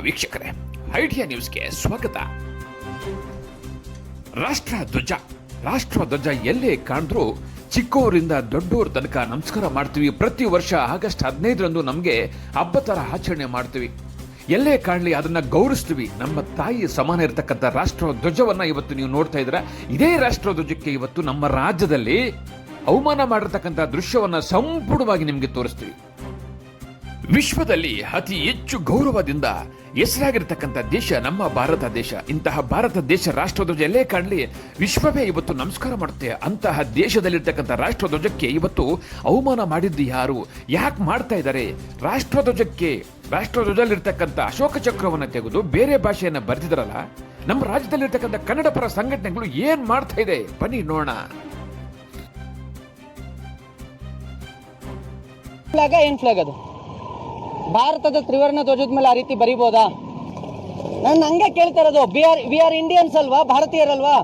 ವೀಕ್ಷಕರೇ. ಐಡಿಯಾ ನ್ಯೂಸ್ಗೆ ಸ್ವಾಗತ. ರಾಷ್ಟ್ರ ಧ್ವಜ. ರಾಷ್ಟ್ರ ಧ್ವಜ ಎಲ್ಲೇ ಕಾಣಿದ್ರು ಚಿಕ್ಕವರಿಂದ ದೊಡ್ಡೋರ್ ತನಕ ನಮಸ್ಕಾರ ಮಾಡ್ತೀವಿ. ಪ್ರತಿ ವರ್ಷ ಆಗಸ್ಟ್ ಹದಿನೈದರಂದು ನಮಗೆ ಹಬ್ಬ ಥರ ಆಚರಣೆ ಮಾಡ್ತೀವಿ. ಎಲ್ಲೇ ಕಾಣಲಿ ಅದನ್ನ ಗೌರವಿಸ್ತೀವಿ. ನಮ್ಮ ತಾಯಿ ಸಮಾನ ಇರತಕ್ಕಂಥ ರಾಷ್ಟ್ರ ಧ್ವಜವನ್ನ ಇವತ್ತು ನೀವು ನೋಡ್ತಾ ಇದ್ರ ಇದೇ ರಾಷ್ಟ್ರ ಧ್ವಜಕ್ಕೆ ಇವತ್ತು ನಮ್ಮ ರಾಜ್ಯದಲ್ಲಿ ಅವಮಾನ ಮಾಡಿರ್ತಕ್ಕಂಥ ದೃಶ್ಯವನ್ನ ಸಂಪೂರ್ಣವಾಗಿ ನಿಮಗೆ ತೋರಿಸ್ತೀವಿ. ವಿಶ್ವದಲ್ಲಿ ಅತಿ ಹೆಚ್ಚು ಗೌರವದಿಂದ ಹೆಸರಾಗಿರ್ತಕ್ಕಂಥ ದೇಶ ನಮ್ಮ ಭಾರತ ದೇಶ. ಇಂತಹ ಭಾರತ ದೇಶ ರಾಷ್ಟ್ರಧ್ವಜ ಎಲ್ಲೇ ಕಾಣಲಿ, ವಿಶ್ವವೇ ಇವತ್ತು ನಮಸ್ಕಾರ ಮಾಡುತ್ತೆ. ಅಂತಹ ದೇಶದಲ್ಲಿರ್ತಕ್ಕಂಥ ರಾಷ್ಟ್ರಧ್ವಜಕ್ಕೆ ಇವತ್ತು ಅವಮಾನ ಮಾಡಿದ್ದು ಯಾರು? ಯಾಕೆ ಮಾಡ್ತಾ ಇದ್ದಾರೆ? ರಾಷ್ಟ್ರಧ್ವಜಕ್ಕೆ, ರಾಷ್ಟ್ರಧ್ವಜದಲ್ಲಿರ್ತಕ್ಕಂಥ ಅಶೋಕ ಚಕ್ರವನ್ನು ತೆಗೆದು ಬೇರೆ ಭಾಷೆಯನ್ನು ಬರೆದಿದ್ದಾರಲ್ಲ? ನಮ್ಮ ರಾಜ್ಯದಲ್ಲಿರ್ತಕ್ಕಂಥ ಕನ್ನಡ ಪರ ಸಂಘಟನೆಗಳು ಏನು ಮಾಡ್ತಾ ಇದೆ? ಬನ್ನಿ ನೋಡೋಣ. ಫ್ಲಾಗ ಏನ್ ಫ್ಲಾಗ್ ಅದು? ಭಾರತದ ತ್ರಿವರ್ಣ ಧ್ವಜದ ಮೇಲೆ ಆ ರೀತಿ ಬರಿಬೋದಾ? ನಾನು ಹಂಗೆ ಕೇಳ್ತಾ ಇರೋದು we are we are Indians ಅಲ್ವಾ? ಭಾರತೀಯರಲ್ವಾ?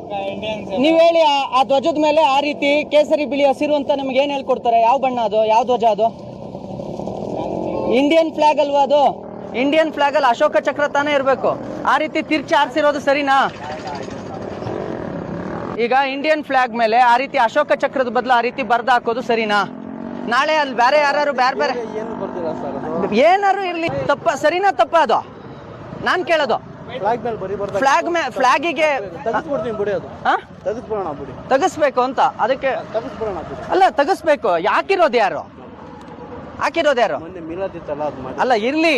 ನೀವ್ ಹೇಳಿ ಆ- ಧ್ವಜದ ಮೇಲೆ ಆ ರೀತಿ ಕೇಸರಿ ಬಿಳಿ ಹಸಿರು ಅಂತ ನಮ್ಗೆ ಏನ್ ಹೇಳ್ಕೊಡ್ತಾರೆ? ಯಾವ ಬಣ್ಣ ಅದು? ಯಾವ ಧ್ವಜ ಅದು? ಇಂಡಿಯನ್ ಫ್ಲಾಗ್ ಅಲ್ವಾ ಅದು? ಇಂಡಿಯನ್ ಫ್ಲಾಗ್ ಅಲ್ಲಿ ಅಶೋಕ ಚಕ್ರ ತಾನೇ ಇರಬೇಕು. ಆ ರೀತಿ ತಿರ್ಚಿ ಆರಿಸಿರೋದು ಸರಿನಾ? ಈಗ ಇಂಡಿಯನ್ ಫ್ಲಾಗ್ ಮೇಲೆ ಆ ರೀತಿ ಅಶೋಕ ಚಕ್ರದ ಬದಲು ಆ ರೀತಿ ಬರ್ದು ಹಾಕೋದು ಸರಿನಾ? ನಾಳೆ ಅಲ್ಲಿ ಬೇರೆ ಯಾರು ಬೇರೆ ಬೇರೆ ಏನಾರು ಇರ್ಲಿ. ತಪ್ಪ ಸರಿನಾ ತಪ್ಪ ಅದು? ನಾನ್ ಕೇಳೋದು. ಫ್ಲಾಗ್ ಮೇ ಫ್ಲಾಗಿಗೆ ತೆಗಿಸ್ಬೇಕು ಅಂತ? ಅದಕ್ಕೆ ಅಲ್ಲ ತಗಸ್ಬೇಕು. ಯಾಕಿರೋದು ಯಾರು? ಹಾಕಿರೋದು ಯಾರು? ಅಲ್ಲ ಇರ್ಲಿ.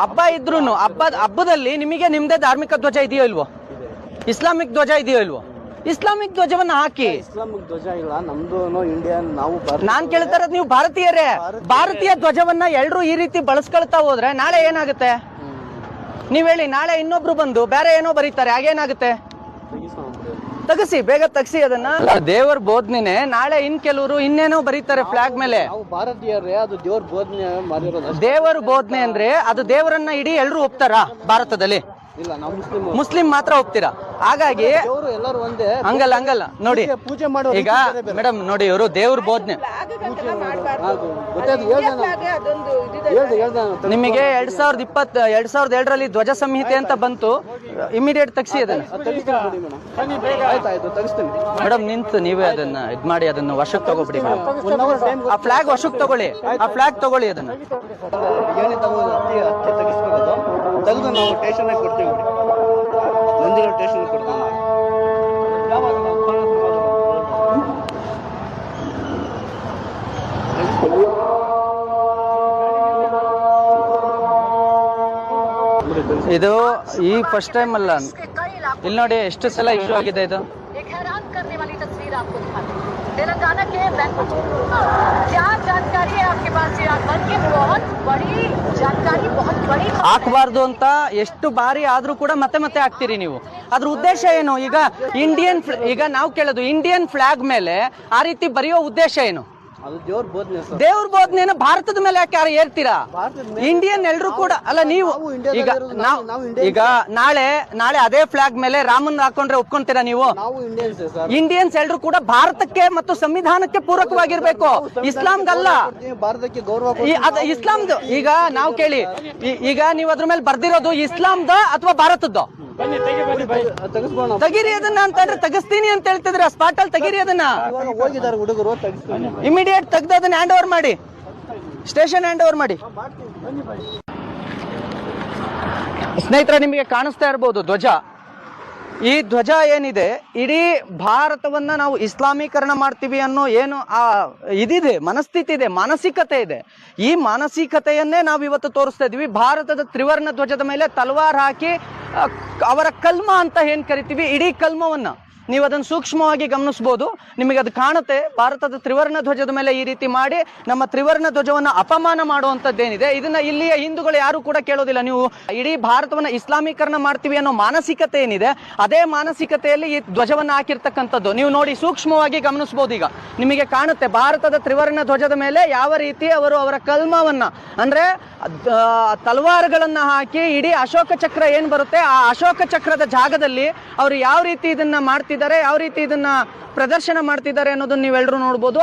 ಹಬ್ಬ ಇದ್ರು ಹಬ್ಬ ಹಬ್ಬದಲ್ಲಿ ನಿಮಗೆ ನಿಮ್ದೇ ಧಾರ್ಮಿಕ ಧ್ವಜ ಇದೆಯೋ ಇಲ್ವೋ? ಇಸ್ಲಾಮಿಕ್ ಧ್ವಜ ಇದೆಯೋ ಇಲ್ವೋ? ಇಸ್ಲಾಮಿಕ್ ಧ್ವಜವನ್ನ ಹಾಕಿ. ಇಸ್ಲಾಮಿಕ್ ಧ್ವಜ ಇಲ್ಲ ನಮ್ದು ಇಂಡಿಯನ್ ನಾವು ನಾನ್ ಕೇಳ್ತಾ ಇರೋದು ನೀವು ಭಾರತೀಯರೇ. ಭಾರತೀಯ. ಧ್ವಜವನ್ನ ಎಲ್ಲರೂ ಈ ರೀತಿ ಬಳಸ್ಕೊಳ್ತಾ ಹೋದ್ರೆ ನಾಳೆ ಏನಾಗುತ್ತೆ? ನೀವ್ ಹೇಳಿ ನಾಳೆ ಇನ್ನೊಬ್ರು ಬಂದು ಬೇರೆ ಏನೋ ಬರೀತಾರೆ ಹಾಗೇನಾಗುತ್ತೆ ತಗಸಿ ಬೇಗ ತಗಸಿ ಅದನ್ನ. ದೇವರ ಬೋಧನೆ ನಾಳೆ ಇನ್ ಕೆಲವರು ಇನ್ನೇನೋ ಬರೀತಾರೆ ಫ್ಲಾಗ್ ಮೇಲೆ. ನಾವು ಭಾರತೀಯರೇ ಅದು ದೇವ್ರ ಬೋಧನೆ ದೇವರ ಬೋಧನೆ ಅಂದ್ರೆ ಅದು ದೇವರನ್ನ ಇಡೀ ಎಲ್ರು ಒಪ್ತಾರ ಭಾರತದಲ್ಲಿ? ಇಲ್ಲ ನಾವು ಮುಸ್ಲಿಮ್ ಮುಸ್ಲಿಂ ಮಾತ್ರ ಹೋಗ್ತೀರಾ ಹಾಗಾಗಿ ದೇವರು ಎಲ್ಲರೂ ಒಂದೇ. ಹಂಗಲ್ಲ ಹಂಗಲ್ಲ. ನೋಡಿ ಪೂಜೆ- ಮಾಡೋ ಈಗ ಮೇಡಮ್ ನೋಡಿ ಇವರು ದೇವ್ರ ಬೋಧನೆ. ನಿಮಗೆ ಎರಡ್ ಸಾವಿರದ ಇಪ್ಪತ್ ಎರಡ್ ಸಾವಿರದ ಎರಡರಲ್ಲಿ ಧ್ವಜ ಸಂಹಿತೆ ಅಂತ ಬಂತು. ಇಮಿಡಿಯೇಟ್ ತಗ್ಸಿ ಅದನ್ನ. ಮೇಡಮ್. ನಿಂತು ನೀವೇ ಅದನ್ನ ಇದ್ ಮಾಡಿ ಅದನ್ನ ವಶಕ್ಕೆ ತಗೋಬಿಡಿ ಮೇಡಮ್. ಆ ಫ್ಲಾಗ್ ವಶಕ್ಕೆ ತಗೊಳ್ಳಿ. ಆ ಫ್ಲಾಗ್ ತಗೊಳ್ಳಿ ಅದನ್ನ. ತಗೋದು ಅತ್ತಿ ಅತ್ತಿ ತೆಗಿಸ್ಬೇಕದು ತೆಗೆದು ನಾವು ಸ್ಟೇಷನ್ಗೆ ಕೊಡ್ತೀವಿ ಬಿಡಿ ನಂದಿರೋ ಸ್ಟೇಷನ್ಗೆ ಕೊಡ್ತೀವಿ ಇದು ಈ ಫಸ್ಟ್ ಟೈಮ್ ಅಲ್ಲ ಇಲ್ಲಿ ನೋಡಿ ಎಷ್ಟು ಸಲ ಇಶ್ಯೂ ಆಗಿದೆ ಇದು एक हैरान करने वाली तस्वीर आपको दिखाते हैं तेलंगाना के बैंकुट क्या जानकारी है आपके पास चिराग बन के बहुत बड़ी ಹಾಕಬಾರ್ದು ಅಂತ ಎಷ್ಟು ಬಾರಿ ಆದರೂ ಕೂಡ ಮತ್ತೆ ಮತ್ತೆ ಹಾಕ್ತೀರಿ ನೀವು. ಅದ್ರ ಉದ್ದೇಶ ಏನು? ಈಗ ಇಂಡಿಯನ್ ಈಗ ನಾವು ಕೇಳೋದು ಇಂಡಿಯನ್ ಫ್ಲಾಗ್ ಮೇಲೆ ಆ ರೀತಿ ಬರೆಯೋ ಉದ್ದೇಶ ಏನು? ದೇವ್ರ ಬೋಧನೆ ಭಾರತದ ಮೇಲೆ ಯಾಕೆ ಯಾರು ಏರ್ತೀರಾ ಇಂಡಿಯನ್ ಎಲ್ರು ಕೂಡ ಅಲ್ಲ ನೀವು ಈಗ ನಾವು ಈಗ ನಾಳೆ ನಾಳೆ ಅದೇ ಫ್ಲಾಗ್ ಮೇಲೆ ರಾಮನ್ ಹಾಕೊಂಡ್ರೆ ಒಪ್ಕೊಂತೀರಾ ನೀವು? ಇಂಡಿಯನ್ಸ್ ಎಲ್ರು ಕೂಡ ಭಾರತಕ್ಕೆ ಮತ್ತು ಸಂವಿಧಾನಕ್ಕೆ ಪೂರಕವಾಗಿರ್ಬೇಕು. ಇಸ್ಲಾಂಗಲ್ಲ ಭಾರತಕ್ಕೆ ಗೌರವ ಇಸ್ಲಾಂದು ಈಗ ನಾವು ಕೇಳಿ ಈಗ ನೀವು ಅದ್ರ ಮೇಲೆ ಬರ್ದಿರೋದು ಇಸ್ಲಾಂದ ಅಥವಾ ಭಾರತದ್ದು? ತಗಿರಿ ಅದನ್ನ ಅಂತಂದ್ರೆ ತೆಗಿಸ್ತೀನಿ ಅಂತ ಹೇಳ್ತಿದ್ರ ಸ್ಪಾಟ್ ಅಲ್ಲಿ ತಗಿರಿ ಅದನ್ನ. ಹೋಗಿದ್ದಾರೆ ಹುಡುಗರು ತೆಗಿಸ್ತೀನಿ. ಇಮಿಡಿಯೇಟ್ ತೆಗ್ದು ಅದನ್ನ ಹ್ಯಾಂಡ್ ಓವರ್ ಮಾಡಿ. ಸ್ಟೇಷನ್ ಹ್ಯಾಂಡ್ ಓವರ್ ಮಾಡಿ. ಸ್ನೇಹಿತರ ನಿಮಗೆ ಕಾಣಿಸ್ತಾ ಇರ್ಬೋದು ಧ್ವಜ. ಈ ಧ್ವಜ ಏನಿದೆ? ಇಡೀ ಭಾರತವನ್ನ ನಾವು ಇಸ್ಲಾಮೀಕರಣ ಮಾಡ್ತೀವಿ ಅನ್ನೋ ಏನು ಆ ಇದಿದೆ ಮನಸ್ಥಿತಿ ಇದೆ ಮಾನಸಿಕತೆ ಇದೆ. ಈ ಮಾನಸಿಕತೆಯನ್ನೇ ನಾವು ಇವತ್ತು ತೋರಿಸ್ತಾ ಇದೀವಿ. ಭಾರತದ ತ್ರಿವರ್ಣ ಧ್ವಜದ ಮೇಲೆ ತಲವಾರ್ ಹಾಕಿ ಅವರ ಕಲ್ಮ ಅಂತ ಏನ್ ಕರಿತೀವಿ? ಇಡೀ ಕಲ್ಮವನ್ನ. ನೀವು ಅದನ್ನು ಸೂಕ್ಷ್ಮವಾಗಿ ಗಮನಿಸಬಹುದು ನಿಮಗೆ ಅದು ಕಾಣುತ್ತೆ. ಭಾರತದ ತ್ರಿವರ್ಣ ಧ್ವಜದ ಮೇಲೆ ಈ ರೀತಿ ಮಾಡಿ ನಮ್ಮ ತ್ರಿವರ್ಣ ಧ್ವಜವನ್ನ ಅಪಮಾನ ಮಾಡುವಂತದ್ದೇನಿದೆ ಇದನ್ನ ಇಲ್ಲಿಯ ಹಿಂದೂಗಳು ಯಾರು ಕೂಡ ಕೇಳೋದಿಲ್ಲ. ನೀವು ಇಡೀ ಭಾರತವನ್ನ ಇಸ್ಲಾಮೀಕರಣ ಮಾಡ್ತೀವಿ ಅನ್ನೋ ಮಾನಸಿಕತೆ ಏನಿದೆ, ಅದೇ ಮಾನಸಿಕತೆಯಲ್ಲಿ ಈ ಧ್ವಜವನ್ನ ಹಾಕಿರ್ತಕ್ಕಂಥದ್ದು. ನೀವು ನೋಡಿ ಸೂಕ್ಷ್ಮವಾಗಿ ಗಮನಿಸಬಹುದು ಈಗ. ನಿಮಗೆ ಕಾಣುತ್ತೆ, ಭಾರತದ ತ್ರಿವರ್ಣ ಧ್ವಜದ ಮೇಲೆ ಯಾವ ರೀತಿ ಅವರು ಅವರ ಕಲ್ಮವನ್ನ, ಅಂದ್ರೆ ತಲವಾರುಗಳನ್ನ ಹಾಕಿ ಇಡೀ ಅಶೋಕ ಚಕ್ರ ಏನ್ ಬರುತ್ತೆ, ಆ ಅಶೋಕ ಚಕ್ರದ ಜಾಗದಲ್ಲಿ ಅವರು ಯಾವ ರೀತಿ ಇದನ್ನ ಮಾಡ್ತಿದ್ದಾರೆ ಯಾವ ರೀತಿ ಇದನ್ನ ಪ್ರದರ್ಶನ ಮಾಡ್ತಿದ್ದಾರೆ ಅನ್ನೋದನ್ನ ನೀವೆಲ್ಲರೂ ನೋಡ್ಬೋದು.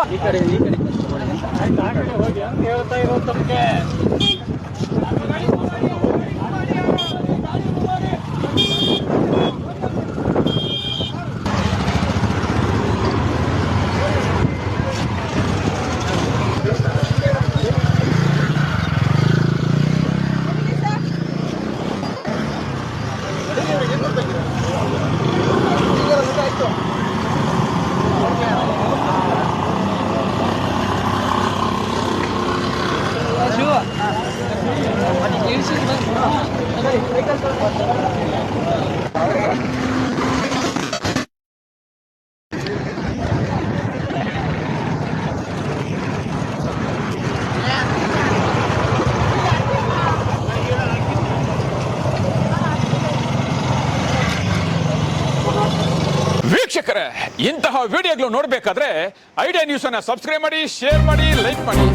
ವೀಕ್ಷಕರೇ ಇಂತಹ ವಿಡಿಯೋಗಳು ನೋಡಬೇಕಾದ್ರೆ ಐಡಿಯಾ ನ್ಯೂಸನ್ನು ಸಬ್ಸ್ಕ್ರೈಬ್ ಮಾಡಿ ಶೇರ್ ಮಾಡಿ ಲೈಕ್ ಮಾಡಿ.